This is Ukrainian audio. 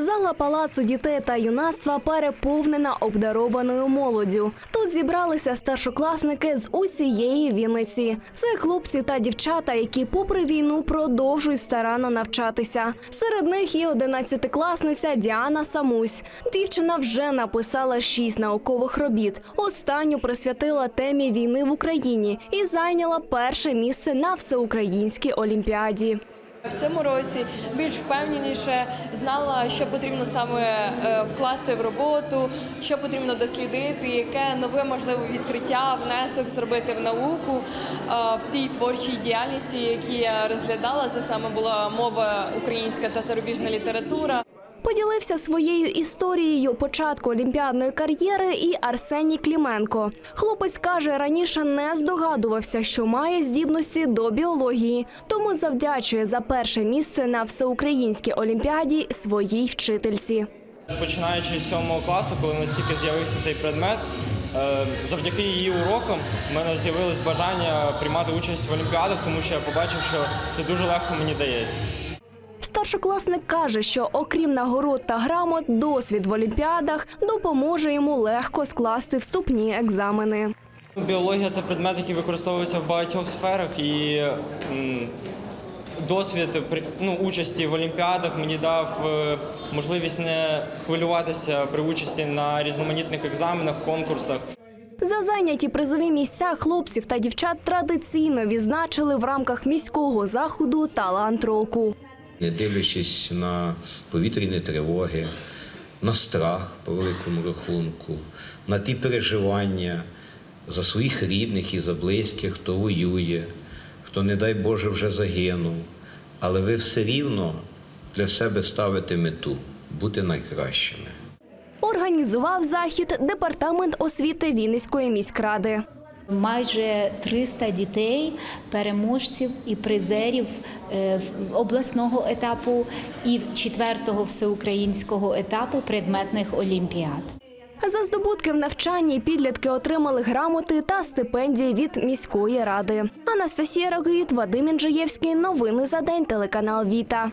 Зала палацу дітей та юнацтва переповнена обдарованою молоддю. Тут зібралися старшокласники з усієї Вінниці. Це хлопці та дівчата, які, попри війну, продовжують старанно навчатися. Серед них і одинадцятикласниця Діана Самусь. Дівчина вже написала шість наукових робіт. Останню присвятила темі війни в Україні і зайняла перше місце на всеукраїнській олімпіаді. В цьому році більш впевненіше знала, що потрібно саме е, вкласти в роботу, що потрібно дослідити, яке нове можливе відкриття, внесок зробити в науку е, в тій творчій діяльності, які я розглядала. Це саме була мова українська та зарубіжна література. Поділився своєю історією початку олімпіадної кар'єри і Арсеній Кліменко. Хлопець каже, раніше не здогадувався, що має здібності до біології, тому завдячує за перше місце на всеукраїнській олімпіаді своїй вчительці. Починаючи з сьомого класу, коли у нас тільки з'явився цей предмет, е, завдяки її урокам в мене з'явилось бажання приймати участь в олімпіадах, тому що я побачив, що це дуже легко мені дається. Старшокласник каже, що окрім нагород та грамот, досвід в олімпіадах допоможе йому легко скласти вступні екзамени. Біологія це предмет, який використовується в багатьох сферах, і досвід ну, участі в олімпіадах мені дав е, можливість не хвилюватися при участі на різноманітних екзаменах, конкурсах. За зайняті призові місця хлопців та дівчат традиційно відзначили в рамках міського заходу талант року. Не дивлячись на повітряні тривоги, на страх по великому рахунку, на ті переживання за своїх рідних і за близьких, хто воює, хто, не дай Боже, вже загинув. Але ви все рівно для себе ставите мету бути найкращими. Організував захід департамент освіти Вінницької міськради. Майже 300 дітей, переможців і призерів е, обласного етапу і четвертого всеукраїнського етапу предметних олімпіад. За здобутки в навчанні підлітки отримали грамоти та стипендії від міської ради. Анастасія Рогит, Вадим Інжиєвський. Новини за день. Телеканал Віта.